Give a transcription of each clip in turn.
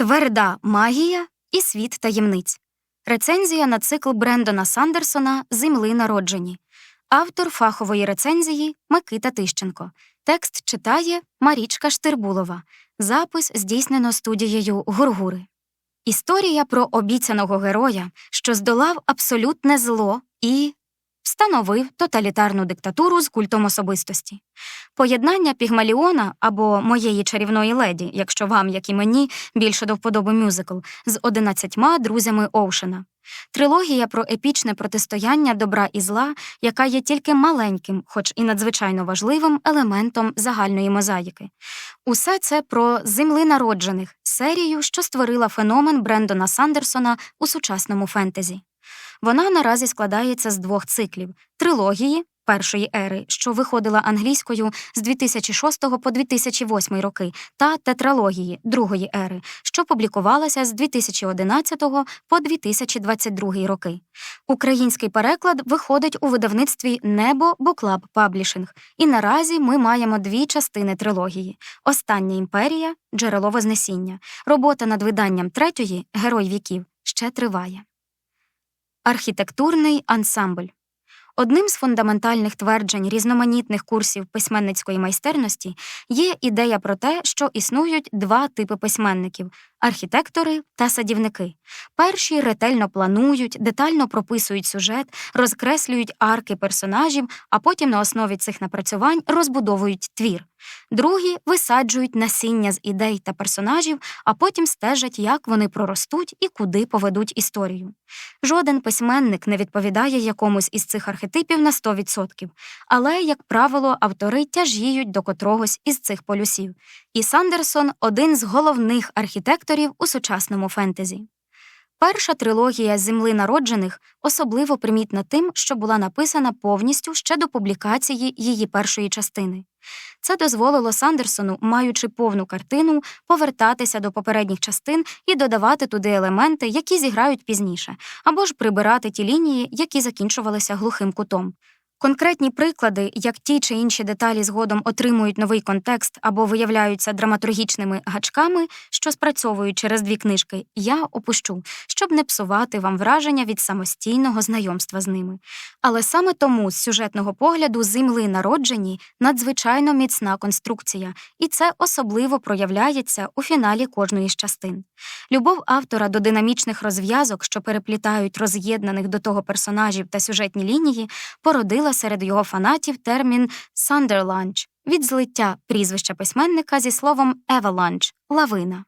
Тверда магія і світ таємниць. Рецензія на цикл Брендона Сандерсона Земли народжені. Автор фахової рецензії Микита Тищенко. Текст читає Марічка Штирбулова. Запис здійснено студією Гургури. Історія про обіцяного героя, що здолав абсолютне зло і встановив тоталітарну диктатуру з культом особистості. Поєднання Пігмаліона або моєї чарівної леді, якщо вам, як і мені, більше до вподоби мюзикл, з одинадцятьма друзями Оушена. Трилогія про епічне протистояння добра і зла, яка є тільки маленьким, хоч і надзвичайно важливим елементом загальної мозаїки. Усе це про земли народжених, серію, що створила феномен Брендона Сандерсона у сучасному фентезі. Вона наразі складається з двох циклів трилогії першої ери, що виходила англійською з 2006 по 2008 роки, та тетралогії другої ери, що публікувалася з 2011 по 2022 роки. Український переклад виходить у видавництві Небо Буклаб Паблішинг, і наразі ми маємо дві частини трилогії: Остання імперія, джерело Вознесіння. Робота над виданням третьої Герой віків ще триває. Архітектурний ансамбль Одним з фундаментальних тверджень різноманітних курсів письменницької майстерності є ідея про те, що існують два типи письменників архітектори та садівники. Перші ретельно планують, детально прописують сюжет, розкреслюють арки персонажів, а потім на основі цих напрацювань розбудовують твір. Другі висаджують насіння з ідей та персонажів, а потім стежать, як вони проростуть і куди поведуть історію. Жоден письменник не відповідає якомусь із цих архетипів на 100%, але, як правило, автори тяжіють до котрогось із цих полюсів. І Сандерсон один з головних архітекторів у сучасному фентезі. Перша трилогія Земли народжених особливо примітна тим, що була написана повністю ще до публікації її першої частини. Це дозволило Сандерсону, маючи повну картину, повертатися до попередніх частин і додавати туди елементи, які зіграють пізніше, або ж прибирати ті лінії, які закінчувалися глухим кутом. Конкретні приклади, як ті чи інші деталі згодом отримують новий контекст або виявляються драматургічними гачками, що спрацьовують через дві книжки, я опущу, щоб не псувати вам враження від самостійного знайомства з ними. Але саме тому з сюжетного погляду земли народжені надзвичайно міцна конструкція, і це особливо проявляється у фіналі кожної з частин. Любов автора до динамічних розв'язок, що переплітають роз'єднаних до того персонажів та сюжетні лінії, породила серед його фанатів термін «сандерланч» від злиття прізвища письменника зі словом «еваланч» – лавина.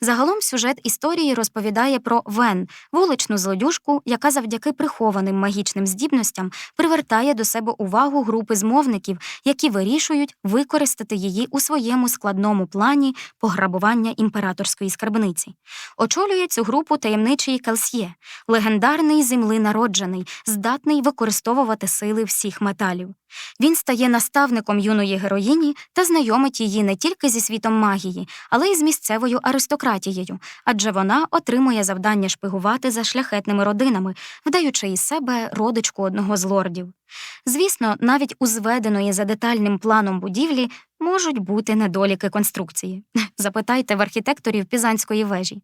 Загалом сюжет історії розповідає про Вен, вуличну злодюжку, яка завдяки прихованим магічним здібностям привертає до себе увагу групи змовників, які вирішують використати її у своєму складному плані пограбування імператорської скарбниці. Очолює цю групу таємничий Келсьє, легендарний землинароджений, здатний використовувати сили всіх металів. Він стає наставником юної героїні та знайомить її не тільки зі світом магії, але й з місцевою аристократією, адже вона отримує завдання шпигувати за шляхетними родинами, вдаючи із себе родичку одного з лордів. Звісно, навіть у зведеної за детальним планом будівлі можуть бути недоліки конструкції. Запитайте в архітекторів Пізанської вежі.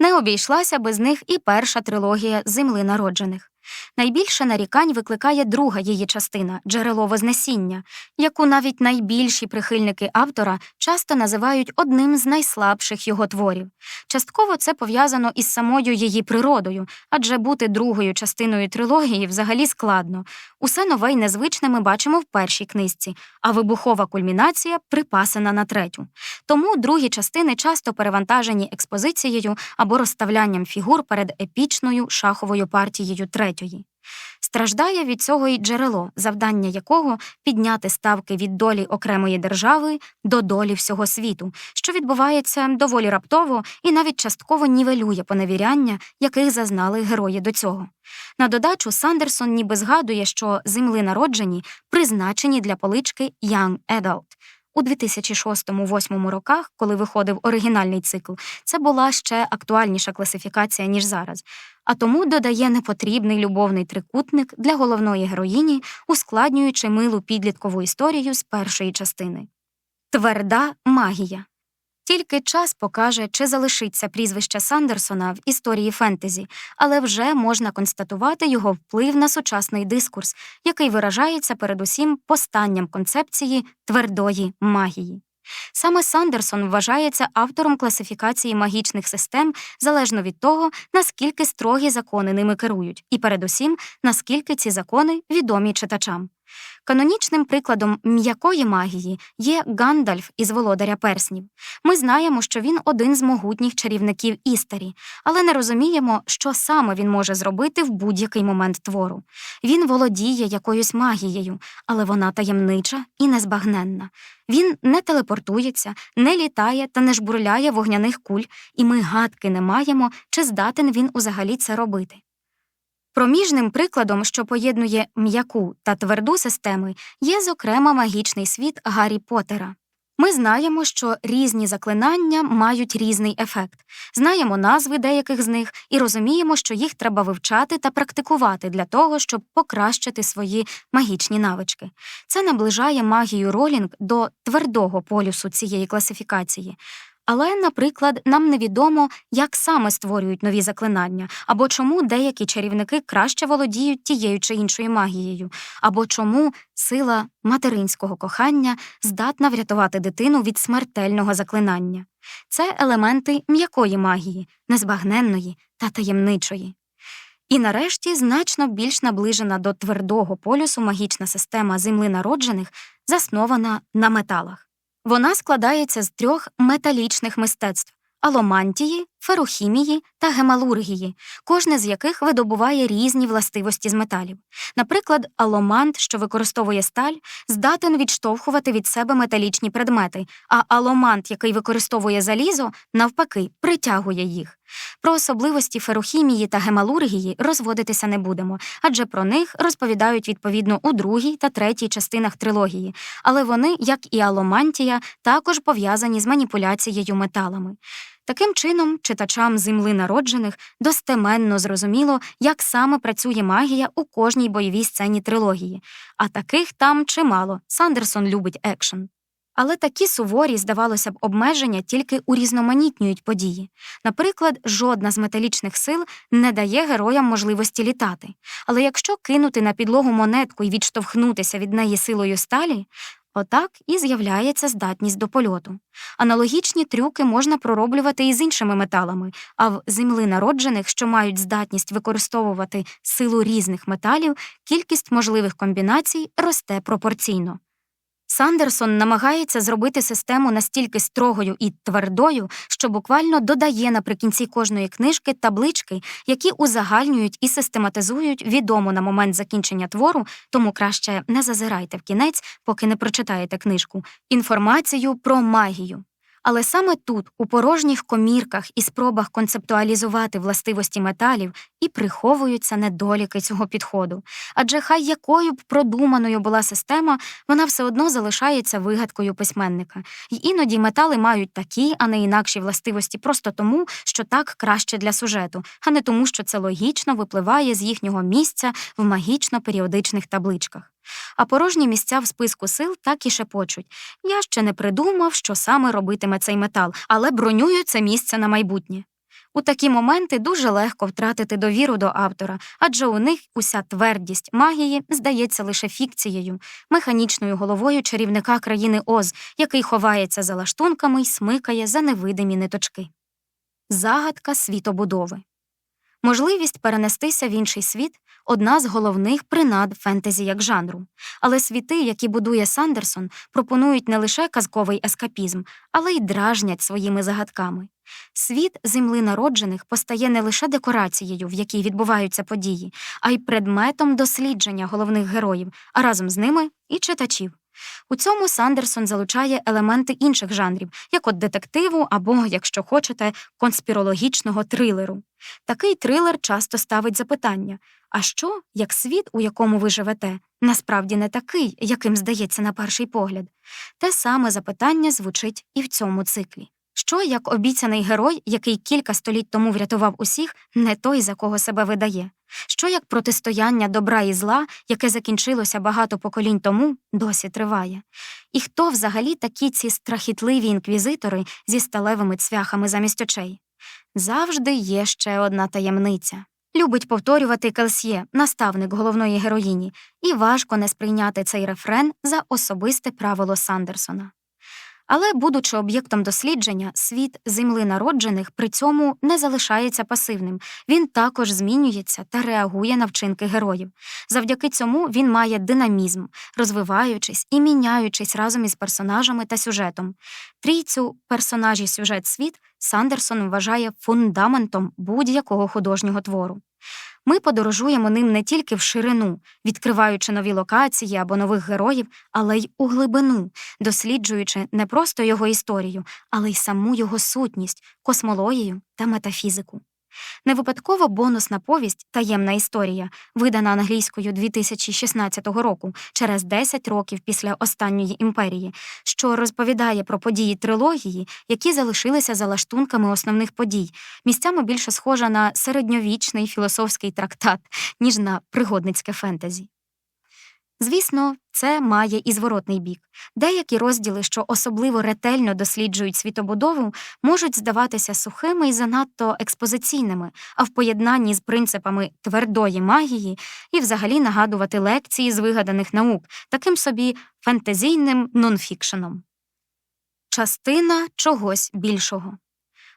Не обійшлася без них і перша трилогія земли народжених. Найбільше нарікань викликає друга її частина джерело Вознесіння, яку навіть найбільші прихильники автора часто називають одним з найслабших його творів. Частково це пов'язано із самою її природою, адже бути другою частиною трилогії взагалі складно. Усе нове й незвичне ми бачимо в першій книжці, а вибухова кульмінація припасена на третю. Тому другі частини часто перевантажені експозицією або розставлянням фігур перед епічною шаховою партією третьої. Страждає від цього й джерело, завдання якого підняти ставки від долі окремої держави до долі всього світу, що відбувається доволі раптово і навіть частково нівелює поневіряння, яких зазнали герої до цього. На додачу Сандерсон ніби згадує, що земли народжені призначені для полички Young Adult. У 2006-2008 роках, коли виходив оригінальний цикл, це була ще актуальніша класифікація, ніж зараз, а тому додає непотрібний любовний трикутник для головної героїні, ускладнюючи милу підліткову історію з першої частини. Тверда магія. Тільки час покаже, чи залишиться прізвище Сандерсона в історії фентезі, але вже можна констатувати його вплив на сучасний дискурс, який виражається передусім постанням концепції твердої магії. Саме Сандерсон вважається автором класифікації магічних систем залежно від того, наскільки строгі закони ними керують, і передусім, наскільки ці закони відомі читачам. Канонічним прикладом м'якої магії є Гандальф із володаря перснів. Ми знаємо, що він один з могутніх чарівників історі, але не розуміємо, що саме він може зробити в будь-який момент твору. Він володіє якоюсь магією, але вона таємнича і незбагненна. Він не телепортується, не літає та не жбурляє вогняних куль, і ми гадки не маємо, чи здатен він узагалі це робити. Проміжним прикладом, що поєднує м'яку та тверду системи, є, зокрема, магічний світ Гаррі Поттера. Ми знаємо, що різні заклинання мають різний ефект, знаємо назви деяких з них і розуміємо, що їх треба вивчати та практикувати для того, щоб покращити свої магічні навички. Це наближає магію Ролінг до твердого полюсу цієї класифікації. Але, наприклад, нам невідомо, як саме створюють нові заклинання, або чому деякі чарівники краще володіють тією чи іншою магією, або чому сила материнського кохання здатна врятувати дитину від смертельного заклинання. Це елементи м'якої магії, незбагненної та таємничої. І нарешті значно більш наближена до твердого полюсу магічна система земли народжених заснована на металах. Вона складається з трьох металічних мистецтв аломантії, ферохімії та гемалургії, кожне з яких видобуває різні властивості з металів. Наприклад, аломант, що використовує сталь, здатен відштовхувати від себе металічні предмети, а аломант, який використовує залізо, навпаки, притягує їх. Про особливості ферохімії та гемалургії розводитися не будемо, адже про них розповідають відповідно у другій та третій частинах трилогії, але вони, як і аломантія, також пов'язані з маніпуляцією металами. Таким чином, читачам земли народжених достеменно зрозуміло, як саме працює магія у кожній бойовій сцені трилогії, а таких там чимало. Сандерсон любить екшен. Але такі суворі, здавалося б, обмеження тільки урізноманітнюють події. Наприклад, жодна з металічних сил не дає героям можливості літати. Але якщо кинути на підлогу монетку і відштовхнутися від неї силою сталі, отак і з'являється здатність до польоту. Аналогічні трюки можна пророблювати і з іншими металами, а в землі народжених, що мають здатність використовувати силу різних металів, кількість можливих комбінацій росте пропорційно. Сандерсон намагається зробити систему настільки строгою і твердою, що буквально додає наприкінці кожної книжки таблички, які узагальнюють і систематизують відому на момент закінчення твору, тому краще не зазирайте в кінець, поки не прочитаєте книжку, інформацію про магію. Але саме тут, у порожніх комірках і спробах концептуалізувати властивості металів, і приховуються недоліки цього підходу. Адже хай якою б продуманою була система, вона все одно залишається вигадкою письменника. І іноді метали мають такі, а не інакші властивості просто тому, що так краще для сюжету, а не тому, що це логічно випливає з їхнього місця в магічно-періодичних табличках. А порожні місця в списку сил так і шепочуть. Я ще не придумав, що саме робитиме цей метал, але бронюю це місце на майбутнє. У такі моменти дуже легко втратити довіру до автора, адже у них уся твердість магії здається лише фікцією, механічною головою чарівника країни Оз, який ховається за лаштунками й смикає за невидимі ниточки. Загадка світобудови Можливість перенестися в інший світ одна з головних принад фентезі як жанру. Але світи, які будує Сандерсон, пропонують не лише казковий ескапізм, але й дражнять своїми загадками. Світ земли народжених постає не лише декорацією, в якій відбуваються події, а й предметом дослідження головних героїв, а разом з ними і читачів. У цьому Сандерсон залучає елементи інших жанрів, як от детективу або, якщо хочете, конспірологічного трилеру. Такий трилер часто ставить запитання: а що, як світ, у якому ви живете, насправді не такий, яким здається на перший погляд? Те саме запитання звучить і в цьому циклі. Що як обіцяний герой, який кілька століть тому врятував усіх, не той, за кого себе видає? Що як протистояння добра і зла, яке закінчилося багато поколінь тому, досі триває? І хто взагалі такі ці страхітливі інквізитори зі сталевими цвяхами замість очей? Завжди є ще одна таємниця. Любить повторювати Келсьє, наставник головної героїні, і важко не сприйняти цей рефрен за особисте правило Сандерсона. Але, будучи об'єктом дослідження, світ земли народжених при цьому не залишається пасивним. Він також змінюється та реагує на вчинки героїв. Завдяки цьому він має динамізм, розвиваючись і міняючись разом із персонажами та сюжетом. Трійцю персонажі сюжет світ Сандерсон вважає фундаментом будь-якого художнього твору. Ми подорожуємо ним не тільки в ширину, відкриваючи нові локації або нових героїв, але й у глибину, досліджуючи не просто його історію, але й саму його сутність, космологію та метафізику. Не випадково бонусна повість Таємна історія, видана англійською 2016 року, через 10 років після останньої імперії, що розповідає про події трилогії, які залишилися за лаштунками основних подій, місцями більше схожа на середньовічний філософський трактат, ніж на пригодницьке фентезі. Звісно, це має і зворотний бік. Деякі розділи, що особливо ретельно досліджують світобудову, можуть здаватися сухими і занадто експозиційними, а в поєднанні з принципами твердої магії і взагалі нагадувати лекції з вигаданих наук, таким собі фентезійним нонфікшеном. Частина чогось більшого.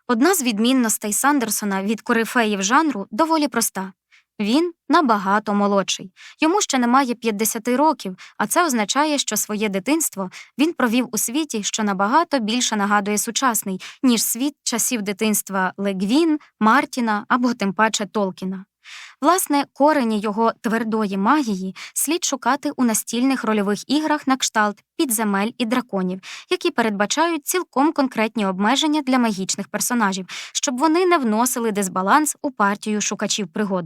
Одна з відмінностей Сандерсона від корифеїв жанру доволі проста. Він набагато молодший. Йому ще немає 50 років, а це означає, що своє дитинство він провів у світі, що набагато більше нагадує сучасний, ніж світ часів дитинства Легвін, Мартіна або тим паче Толкіна. Власне, корені його твердої магії слід шукати у настільних рольових іграх на кшталт підземель і драконів, які передбачають цілком конкретні обмеження для магічних персонажів, щоб вони не вносили дисбаланс у партію шукачів пригод.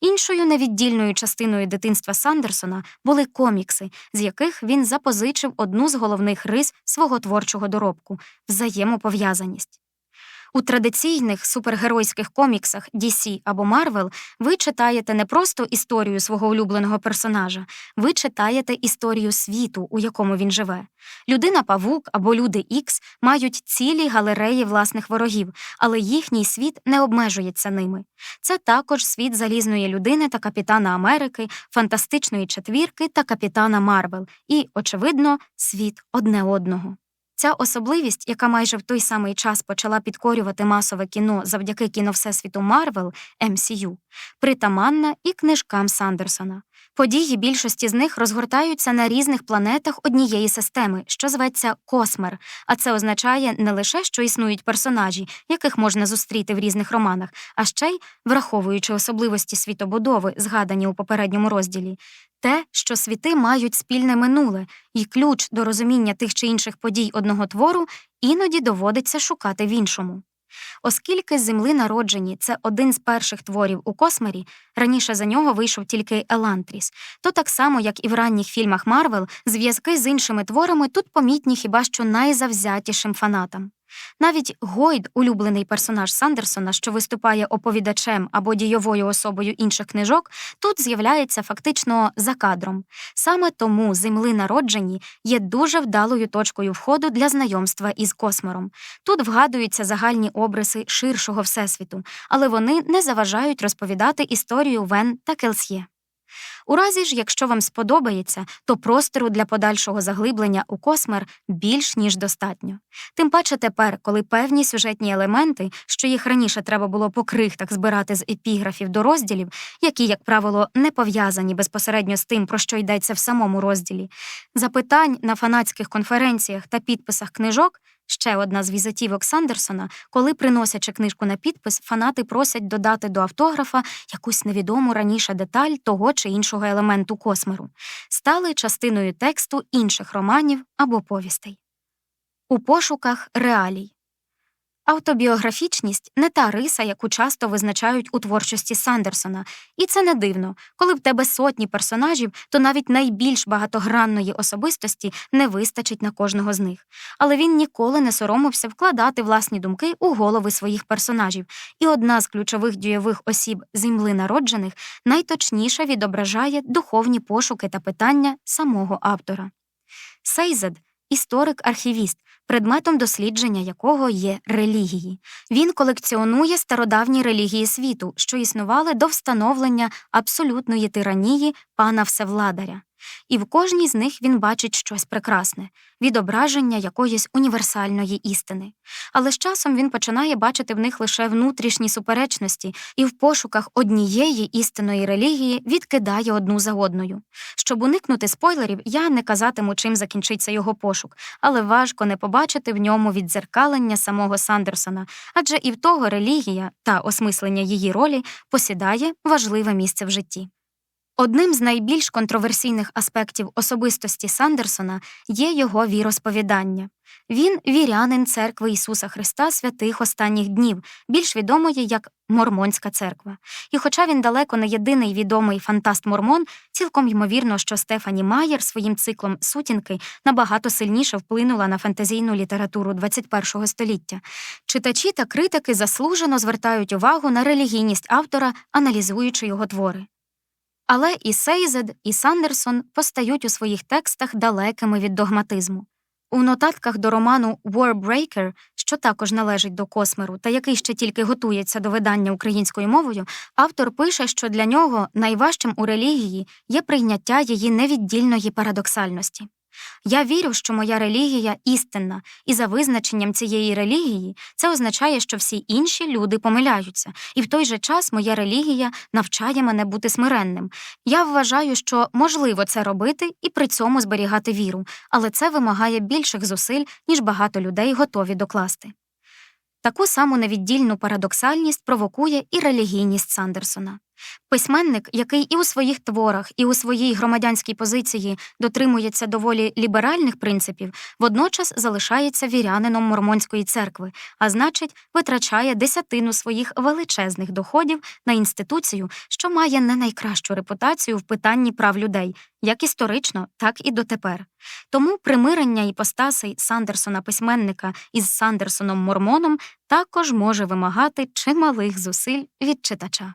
Іншою невіддільною частиною дитинства Сандерсона були комікси, з яких він запозичив одну з головних рис свого творчого доробку взаємопов'язаність. У традиційних супергеройських коміксах DC або Marvel ви читаєте не просто історію свого улюбленого персонажа, ви читаєте історію світу, у якому він живе. Людина Павук або Люди Ікс мають цілі галереї власних ворогів, але їхній світ не обмежується ними. Це також світ залізної людини та капітана Америки, фантастичної четвірки та капітана Марвел і, очевидно, світ одне одного. Ця особливість, яка майже в той самий час почала підкорювати масове кіно завдяки кіновсесвіту Марвел MCU, притаманна і книжкам Сандерсона. Події більшості з них розгортаються на різних планетах однієї системи, що зветься Космер, а це означає не лише, що існують персонажі, яких можна зустріти в різних романах, а ще й враховуючи особливості світобудови, згадані у попередньому розділі, те, що світи мають спільне минуле, і ключ до розуміння тих чи інших подій одного твору іноді доводиться шукати в іншому. Оскільки земли народжені це один з перших творів у космері, раніше за нього вийшов тільки Елантріс, то так само, як і в ранніх фільмах Марвел, зв'язки з іншими творами тут помітні хіба що найзавзятішим фанатам. Навіть Гойд, улюблений персонаж Сандерсона, що виступає оповідачем або дійовою особою інших книжок, тут з'являється фактично за кадром. Саме тому земли народжені є дуже вдалою точкою входу для знайомства із космором. Тут вгадуються загальні обриси ширшого всесвіту, але вони не заважають розповідати історію Вен та Келсьє. У разі ж, якщо вам сподобається, то простору для подальшого заглиблення у космер більш ніж достатньо. Тим паче тепер, коли певні сюжетні елементи, що їх раніше треба було по крихтах збирати з епіграфів до розділів, які, як правило, не пов'язані безпосередньо з тим, про що йдеться в самому розділі, запитань на фанатських конференціях та підписах книжок. Ще одна з візитівок Сандерсона, коли, приносячи книжку на підпис, фанати просять додати до автографа якусь невідому раніше деталь того чи іншого елементу космеру, стали частиною тексту інших романів або повістей. У пошуках реалій. Автобіографічність не та риса, яку часто визначають у творчості Сандерсона, і це не дивно. Коли в тебе сотні персонажів, то навіть найбільш багатогранної особистості не вистачить на кожного з них. Але він ніколи не соромився вкладати власні думки у голови своїх персонажів, і одна з ключових дійових осіб земли народжених найточніше відображає духовні пошуки та питання самого автора. Сейзед історик-архівіст, предметом дослідження якого є релігії. Він колекціонує стародавні релігії світу, що існували до встановлення абсолютної тиранії пана Всевладаря. І в кожній з них він бачить щось прекрасне, відображення якоїсь універсальної істини. Але з часом він починає бачити в них лише внутрішні суперечності і в пошуках однієї істинної релігії відкидає одну за одною. Щоб уникнути спойлерів, я не казатиму, чим закінчиться його пошук, але важко не побачити в ньому віддзеркалення самого Сандерсона, адже і в того релігія та осмислення її ролі посідає важливе місце в житті. Одним з найбільш контроверсійних аспектів особистості Сандерсона є його віросповідання. Він вірянин церкви Ісуса Христа святих останніх днів, більш відомої як Мормонська церква. І хоча він далеко не єдиний відомий фантаст Мормон, цілком ймовірно, що Стефані Майєр своїм циклом сутінки набагато сильніше вплинула на фентезійну літературу ХХІ століття. Читачі та критики заслужено звертають увагу на релігійність автора, аналізуючи його твори. Але і Сейзед, і Сандерсон постають у своїх текстах далекими від догматизму. У нотатках до роману Warbreaker, що також належить до Космеру, та який ще тільки готується до видання українською мовою, автор пише, що для нього найважчим у релігії є прийняття її невіддільної парадоксальності. Я вірю, що моя релігія істинна, і за визначенням цієї релігії це означає, що всі інші люди помиляються, і в той же час моя релігія навчає мене бути смиренним. Я вважаю, що можливо це робити і при цьому зберігати віру, але це вимагає більших зусиль, ніж багато людей готові докласти. Таку саму невіддільну парадоксальність провокує і релігійність Сандерсона. Письменник, який і у своїх творах, і у своїй громадянській позиції дотримується доволі ліберальних принципів, водночас залишається вірянином мормонської церкви, а значить, витрачає десятину своїх величезних доходів на інституцію, що має не найкращу репутацію в питанні прав людей, як історично, так і дотепер. Тому примирення іпостасей Сандерсона письменника із Сандерсоном Мормоном також може вимагати чималих зусиль від читача.